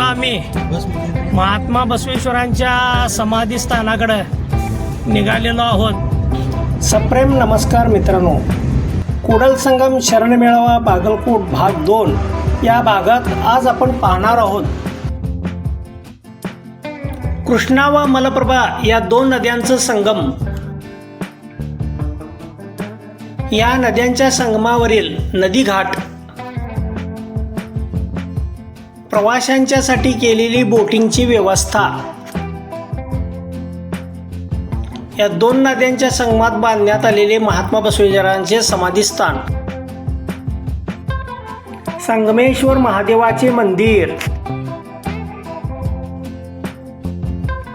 आम्ही. महात्मा बसवेश्वरांच्या समाधीस्थानाकडं निघालेलो आहोत. सप्रेम नमस्कार मित्रांनो. कुडल संगम शरण मेळावा बागलकोट भाग दोन या भागात आज आपण पाहणार आहोत. कृष्णा व मलप्रभा या दोन नद्यांचं संगम. या नद्यांच्या संगमावरील नदी घाट प्रवाशांच्यासाठी केलेली बोटिंगची व्यवस्था. या दोन नद्यांच्या संगमात बांधण्यात आलेले महात्मा बसवेश्वरांचे समाधीस्थान. संगमेश्वर महादेवाचे मंदिर.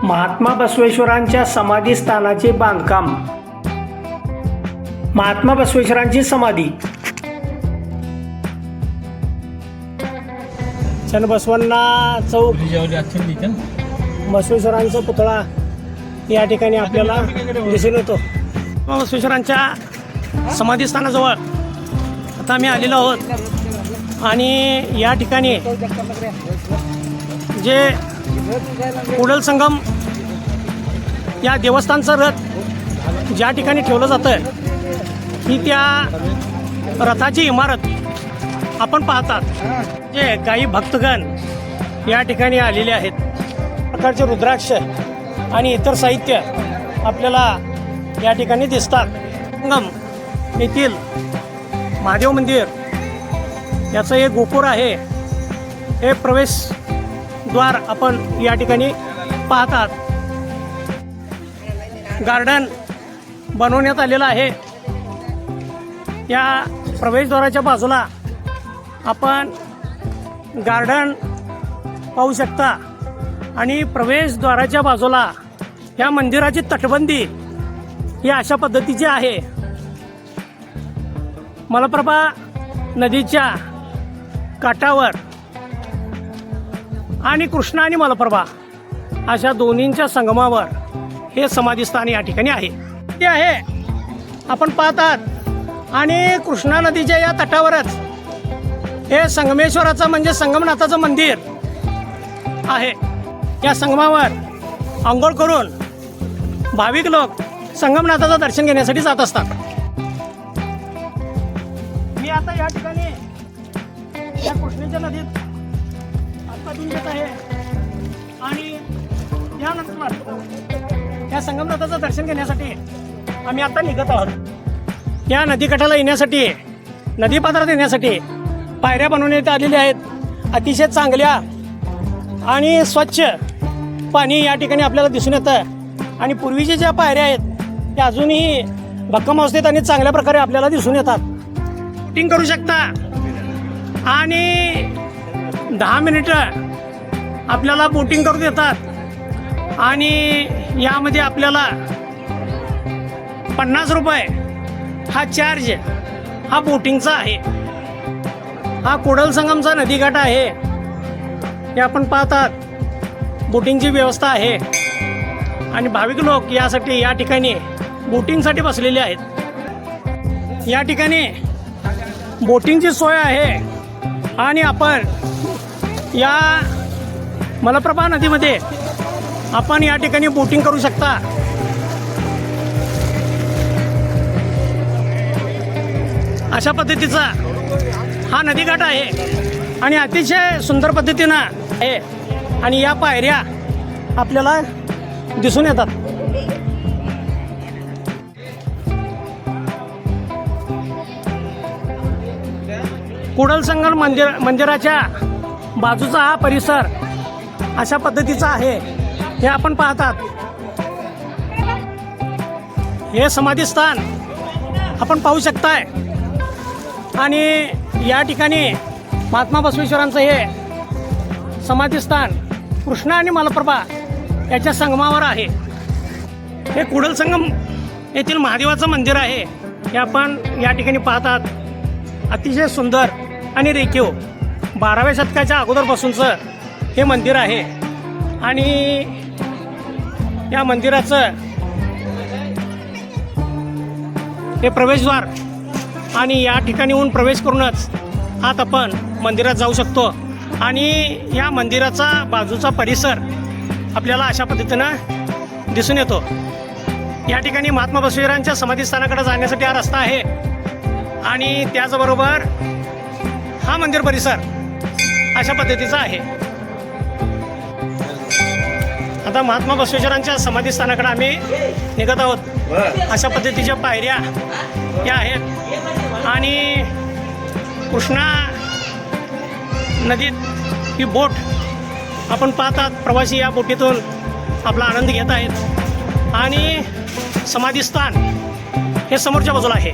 महात्मा बसवेश्वरांच्या समाधीस्थानाचे बांधकाम. महात्मा बसवेश्वरांची समाधी. चन्नबसवण्णा चौक. बसवेश्वरांचा पुतळा या ठिकाणी आपल्याला दिसून येतो. बसवेश्वरांच्या समाधीस्थानाजवळ आता आम्ही आलेलो आहोत. आणि या ठिकाणी जे कुडल संगम या देवस्थानचं रथ ज्या ठिकाणी ठेवलं जातं ही त्या रथाची इमारत आपण पाहतात जे काही भक्तगण या ठिकाणी आलेले आहेत. प्रकारचे रुद्राक्ष आणि इतर साहित्य आपल्याला या ठिकाणी दिसतात. संगम येथील महादेव मंदिर याचं एक गोपूर आहे. हे प्रवेशद्वार आपण या ठिकाणी पाहतात. गार्डन बनवण्यात आलेलं आहे. या प्रवेशद्वाराच्या बाजूला आपण गार्डन पाहू शकता. आणि प्रवेशद्वाराच्या बाजूला या मंदिराची तटबंदी ही अशा पद्धतीची आहे. मलप्रभा नदीच्या काठावर आणि कृष्णा आणि मलप्रभा अशा दोन्हींच्या संगमावर हे समाधीस्थान या ठिकाणी आहे. ते आहे. आपण पाहतात. आणि कृष्णा नदीच्या या तटावरच हे संगमेश्वराचं म्हणजे संगमनाथाचं मंदिर आहे. या संगमावर आंघोळ करून भाविक लोक संगमनाथाचं दर्शन घेण्यासाठी जात असतात. मी आता या ठिकाणी या कृष्णेच्या नदीत आत्मधून घेत आहे. आणि यानंतर या संगमनाथाचं दर्शन घेण्यासाठी आम्ही आता निघत आहोत. या नदीकाठाला येण्यासाठी नदीपात्रात येण्यासाठी पायऱ्या बनवण्यात आलेल्या आहेत. अतिशय चांगल्या आणि स्वच्छ पाणी या ठिकाणी आपल्याला दिसून येतं आणि पूर्वीच्या ज्या पायऱ्या आहेत त्या अजूनही भक्कम अवस्थेत आणि चांगल्या प्रकारे आपल्याला दिसून येतात. बोटिंग करू शकता. आणि दहा मिनिटं आपल्याला बोटिंग करू देतात. आणि यामध्ये आपल्याला पन्नास रुपये हा चार्ज हा बोटिंगचा आहे. हा कोडल संगमचा नदीकाठ आहे. हे आपण पाहतात. बोटिंगची व्यवस्था आहे. आणि भाविक लोक यासाठी या ठिकाणी बोटिंगसाठी बसलेले आहेत. या ठिकाणी बोटिंगची सोय आहे. आणि आपण या मलप्रभा नदीमध्ये आपण या ठिकाणी बोटिंग करू शकता. अशा पद्धतीचा हा नदीकाठ आहे. आणि अतिशय सुंदर पद्धतीनं आहे आणि या पायऱ्या आपल्याला दिसून येतात. कुडलसंगर मंदिर मंदिराच्या बाजूचा हा परिसर अशा पद्धतीचा आहे. हे आपण पाहतात. हे समाधीस्थान आपण पाहू शकताय. आणि या ठिकाणी महात्मा बसवेश्वरांचं हे समाधीस्थान कृष्णा आणि मलप्रभा याच्या संगमावर आहे. हे कुडल संगम येथील महादेवाचं मंदिर आहे. हे आपण या ठिकाणी पाहतात. अतिशय सुंदर आणि रेखीव बाराव्या शतकाच्या अगोदरपासूनचं हे मंदिर आहे. आणि या मंदिराचं हे प्रवेशद्वार आणि या ठिकाणी येऊन प्रवेश करूनच आत आपण मंदिरात जाऊ शकतो. आणि या मंदिराचा बाजूचा परिसर आपल्याला अशा पद्धतीनं दिसून येतो. या ठिकाणी महात्मा बसवेश्वरांच्या समाधीस्थानाकडे जाण्यासाठी हा रस्ता आहे. आणि त्याचबरोबर हा मंदिर परिसर अशा पद्धतीचा आहे. आता महात्मा बसवेश्वरांच्या समाधीस्थानाकडे आम्ही निघत आहोत. अशा पद्धतीच्या पायऱ्या या आहेत. आणि कृष्णा नदीत ही बोट आपण पाहतात प्रवासी या बोटीतून आपला आनंद घेत आहेत. आणि समाधीस्थान हे समोरच्या बाजूला आहे.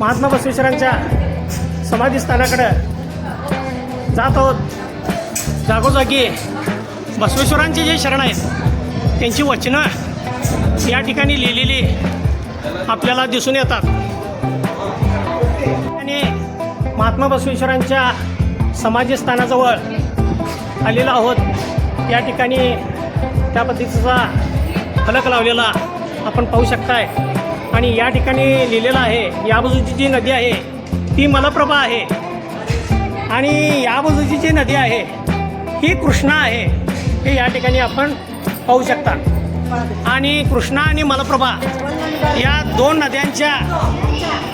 महात्मा बसवेश्वरांच्या समाधीस्थानाकडं जात आहोत. जागोजागी बसवेश्वरांचे जे शरण आहेत त्यांची वचनं या ठिकाणी लिहिलेली आपल्याला दिसून येतात. आणि महात्मा बसवेश्वरांच्या समाजस्थानाजवळ आलेलो आहोत. या ठिकाणी त्या पद्धतीचा फलक लावलेला आपण पाहू शकताय. आणि या ठिकाणी लिहिलेलं आहे या बाजूची जी नदी आहे ती मलप्रभा आहे. आणि या बाजूची जी नदी आहे ही कृष्णा आहे. हे या ठिकाणी आपण पाहू शकता. आणि कृष्णा आणि मलप्रभा या दोन नद्यांच्या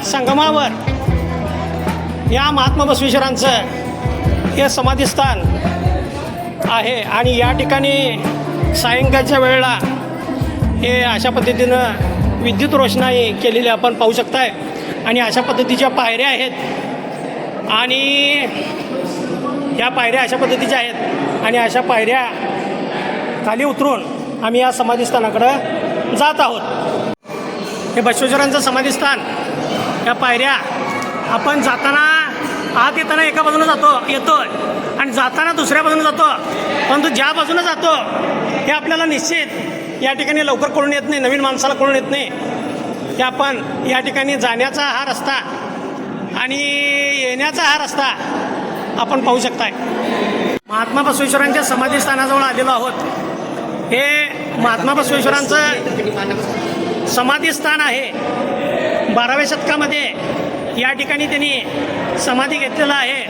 संगमावर या महात्मा बसवेश्वरांचं हे समाधीस्थान आहे. आणि या ठिकाणी सायंकाळच्या वेळेला हे अशा पद्धतीनं विद्युत रोषणाई केलेली आपण पाहू शकताय. आणि अशा पद्धतीच्या पायऱ्या आहेत. आणि या पायऱ्या अशा पद्धतीच्या आहेत. आणि अशा पायऱ्या खाली उतरून आम्ही या समाधीस्थानाकडं जात आहोत. हे बसवेश्वरांचं समाधीस्थान या पायऱ्या आपण जाताना आत येताना एका बाजूने जातो येतो आणि जाताना दुसऱ्या बाजूने जातो परंतु ज्या बाजूने जातो हे आपल्याला निश्चित या ठिकाणी लवकर कळून येत नाही नवीन माणसाला कळून येत नाही. की आपण या ठिकाणी जाण्याचा हा रस्ता आणि येण्याचा हा रस्ता आपण पाहू शकताय. महात्मा बसवेश्वरांच्या समाधीस्थानाजवळ आलेलो आहोत. हे महात्मा बसवेश्वरांचं समाधीस्थान आहे. बाराव्या शतकामध्ये या ठिकाणी त्यांनी समाधी घेतलेलं आहे.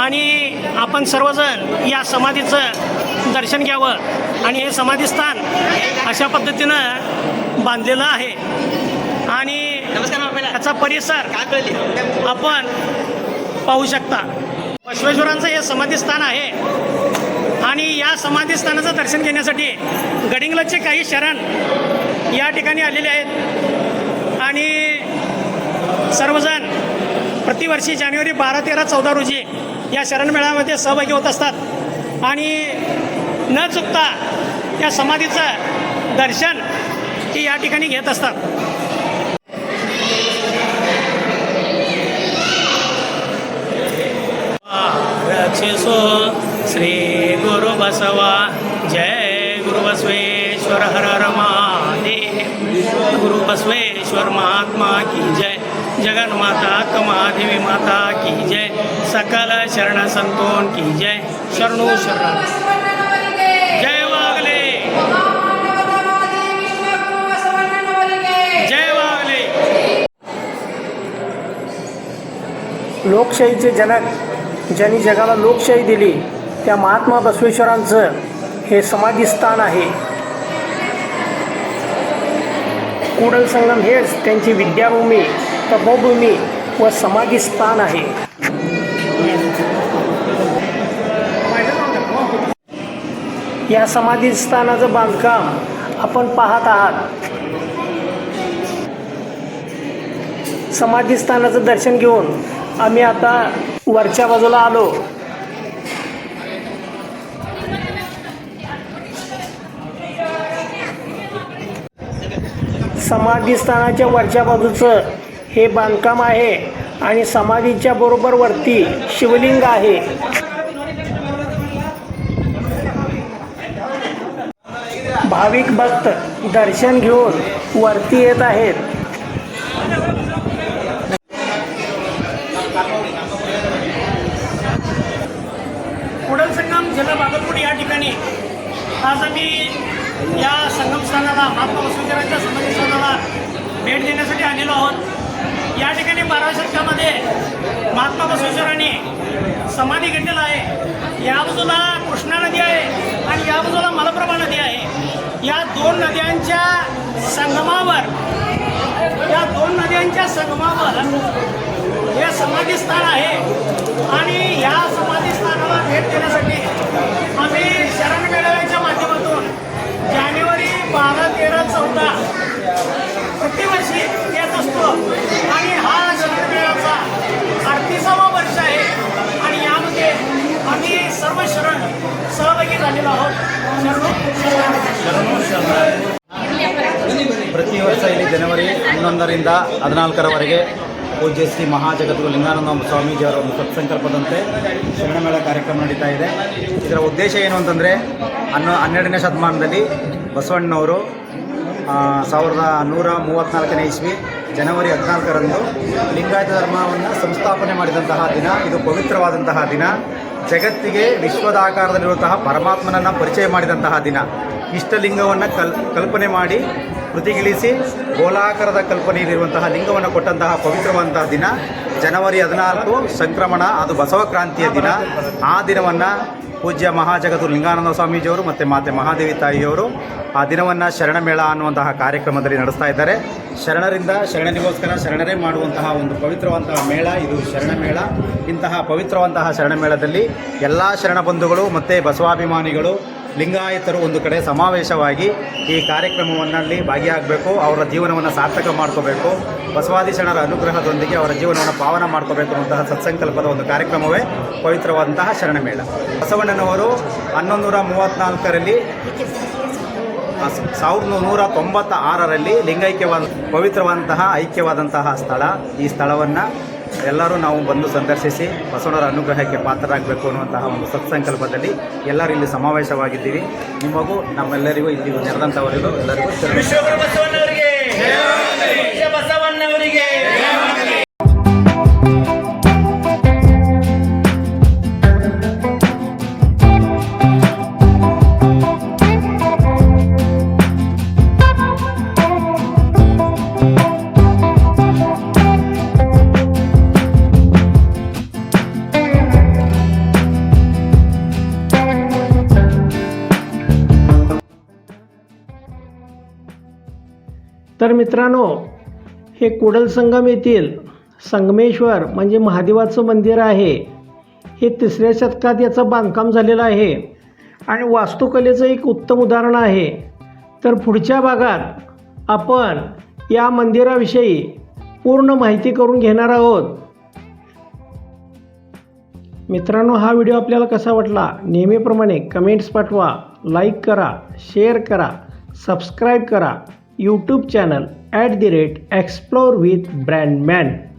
आणि आपण सर्वजण या समाधीचं दर्शन घ्यावं आणि हे समाधीस्थान अशा पद्धतीनं बांधलेलं आहे. आणि त्याचा परिसर आपण पाहू शकता. बसवेश्वरांचं हे समाधीस्थान आहे. आणि या समाधीस्थानाचं दर्शन घेण्यासाठी गडिंगलजचे काही शरण या ठिकाणी आलेले आहेत. आणि सर्वजण प्रतिवर्षी जानेवारी बारा तेरा चौदा रोजी या शरण मेळाव्यामध्ये सहभागी होत असतात. आणि न चुकता या समाधीचं दर्शन हे या ठिकाणी घेत असतात. रक्षसो श्री गुरु बसवा। जय गुरु बसवेश्वर हर हर महादेव। गुरु बसवेश्वर महात्मा की जय। जगन्माता कमादेवी माता की जय। सकल शरण संतोन की जय। शरणो शरण। जय वागले। जय वागले। लोकशाहीचे जनक ज्यांनी जगाला लोकशाही दिली त्या महात्मा बसवेश्वरांचं हे समाधीस्थान आहे. कुडल संगम हेच त्यांची विद्याभूमी तपोभूमी व समाधीस्थान आहे. या समाधीस्थानाचं बांधकाम आपण पाहत आहात. समाधीस्थानाचं दर्शन घेऊन आम्ही आता वरच्या बाजूला आलो. समाधीस्थानाच्या वरच्या बाजूचं हे बांधकाम आहे आणि समाधीच्या बरोबर वरती शिवलिंग आहे. भाविक भक्त दर्शन घेऊन वरती येत आहेत कुडल संगम जिल्हा बागलकोट या संगमस्थानाला महात्मा बसवेश्वरांच्या समाधीस्थानाला भेट देण्यासाठी आलेलो आहोत. या ठिकाणी बाराव्या शतकामध्ये महात्मा बसवेश्वरांनी समाधी घेतलेला आहे. या बाजूला कृष्णा नदी आहे आणि या बाजूला मलप्रभा नदी आहे. या दोन नद्यांच्या संगमावर या दोन नद्यांच्या संगमावर हे समाधीस्थान आहे. आणि या समाधीस्थानाला भेट देण्यासाठी ಪ್ರತಿ ವರ್ಷ ಇಲ್ಲಿ ಜನವರಿ ಹನ್ನೊಂದರಿಂದ ಹದಿನಾಲ್ಕರವರೆಗೆ ಪೂಜ್ಯ ಶ್ರೀ ಮಹಾಜಗದ್ಗುರು ಲಿಂಗಾನಂದ ಸ್ವಾಮೀಜಿಯವರ ಒಂದು ಸತ್ಸಂಕಲ್ಪದಂತೆ ಶರಣಮೇಳ ಕಾರ್ಯಕ್ರಮ ನಡೀತಾ ಇದೆ. ಇದರ ಉದ್ದೇಶ ಏನು ಅಂತಂದರೆ ಹನ್ನೊ ಹನ್ನೆರಡನೇ ಶತಮಾನದಲ್ಲಿ ಬಸವಣ್ಣನವರು ಆ, ಸಾವಿರದ ನೂರ ಮೂವತ್ತ್ನಾಲ್ಕನೇ ಇಸ್ವಿ ಜನವರಿ ಹದಿನಾಲ್ಕರಂದು ಲಿಂಗಾಯತ ಧರ್ಮವನ್ನು ಸಂಸ್ಥಾಪನೆ ಮಾಡಿದಂತಹ ದಿನ. ಇದು ಪವಿತ್ರವಾದಂತಹ ದಿನ. ಜಗತ್ತಿಗೆ ವಿಶ್ವದ ಆಕಾರದಲ್ಲಿರುವಂತಹ ಪರಮಾತ್ಮನನ್ನು ಪರಿಚಯ ಮಾಡಿದಂತಹ ದಿನ. ಇಷ್ಟಲಿಂಗವನ್ನು ಕಲ್, ಕಲ್ಪನೆ ಮಾಡಿ ಕೃತಿಗಿಳಿಸಿ ಗೋಲಾಕಾರದ ಕಲ್ಪನೆಯಲ್ಲಿರುವಂತಹ ಲಿಂಗವನ್ನು ಕೊಟ್ಟಂತಹ ಪವಿತ್ರವಾದಂತಹ ದಿನ. ಜನವರಿ ಹದಿನಾಲ್ಕು, ಸಂಕ್ರಮಣ, ಅದು ಬಸವ ಕ್ರಾಂತಿಯ ದಿನ. ಆ ದಿನವನ್ನು ಪೂಜ್ಯ ಮಹಾಜಗತ್ತು ಲಿಂಗಾನಂದ ಸ್ವಾಮೀಜಿಯವರು ಮತ್ತು ಮಾತೆ ಮಹಾದೇವಿ ತಾಯಿಯವರು ಆ ದಿನವನ್ನು ಶರಣಮೇಳ ಅನ್ನುವಂತಹ ಕಾರ್ಯಕ್ರಮದಲ್ಲಿ ನಡೆಸ್ತಾ ಇದ್ದಾರೆ. ಶರಣರಿಂದ ಶರಣನಿಗೋಸ್ಕರ ಶರಣರೇ ಮಾಡುವಂತಹ ಒಂದು ಪವಿತ್ರವಂತಹ ಮೇಳ ಇದು ಶರಣಮೇಳ. ಇಂತಹ ಪವಿತ್ರವಂತಹ ಶರಣಮೇಳದಲ್ಲಿ ಎಲ್ಲ ಶರಣ ಬಂಧುಗಳು ಮತ್ತು ಬಸವಾಭಿಮಾನಿಗಳು ಲಿಂಗಾಯತರು ಒಂದು ಕಡೆ ಸಮಾವೇಶವಾಗಿ ಈ ಕಾರ್ಯಕ್ರಮವನ್ನಲ್ಲಿ ಭಾಗಿಯಾಗಬೇಕು, ಅವರ ಜೀವನವನ್ನು ಸಾರ್ಥಕ ಮಾಡ್ಕೋಬೇಕು. ಬಸವಾದಿ ಶರಣರ ಅನುಗ್ರಹದೊಂದಿಗೆ ಅವರ ಜೀವನವನ್ನು ಪಾವನ ಮಾಡ್ಕೋಬೇಕು ಅನ್ನುವಂತಹ ಸತ್ಸಂಕಲ್ಪದ ಒಂದು ಕಾರ್ಯಕ್ರಮವೇ ಪವಿತ್ರವಾದಂತಹ ಶರಣಮೇಳ. ಬಸವಣ್ಣನವರು ಹನ್ನೊಂದು ನೂರ ಮೂವತ್ತ್ನಾಲ್ಕರಲ್ಲಿ ಸಾವಿರದ ನೂರ ತೊಂಬತ್ತ ಆರರಲ್ಲಿ ಲಿಂಗೈಕ್ಯವಾದ ಪವಿತ್ರವಾದಂತಹ ಐಕ್ಯವಾದಂತಹ ಸ್ಥಳ. ಈ ಸ್ಥಳವನ್ನು ಎಲ್ಲರೂ ನಾವು ಬಂದು ಸಂದರ್ಶಿಸಿ ಬಸವಣ್ಣರ ಅನುಗ್ರಹಕ್ಕೆ ಪಾತ್ರರಾಗಬೇಕು ಅನ್ನುವಂತಹ ಒಂದು ಸತ್ಸಂಕಲ್ಪದಲ್ಲಿ ಎಲ್ಲರೂ ಇಲ್ಲಿ ಸಮಾವೇಶವಾಗಿದ್ದೀವಿ. ನಿಮಗೂ ನಮ್ಮೆಲ್ಲರಿಗೂ ಇಲ್ಲಿ ನೆರೆದಂಥವರಿಗೂ ಎಲ್ಲರಿಗೂ तर मित्रांनो हे कुडल संगम येथील संगमेश्वर म्हणजे महादेवाचं मंदिर आहे. हे तिसऱ्या शतकात याचं बांधकाम झालेलं आहे आणि वास्तुकलेचं एक उत्तम उदाहरण आहे. तर पुढच्या भागात आपण या मंदिराविषयी पूर्ण माहिती करून घेणार आहोत. मित्रांनो हा व्हिडिओ आपल्याला कसा वाटला? नेहमीप्रमाणे कमेंट्स पाठवा लाईक करा शेअर करा सबस्क्राईब करा. YouTube channel at the rate explore with brandman.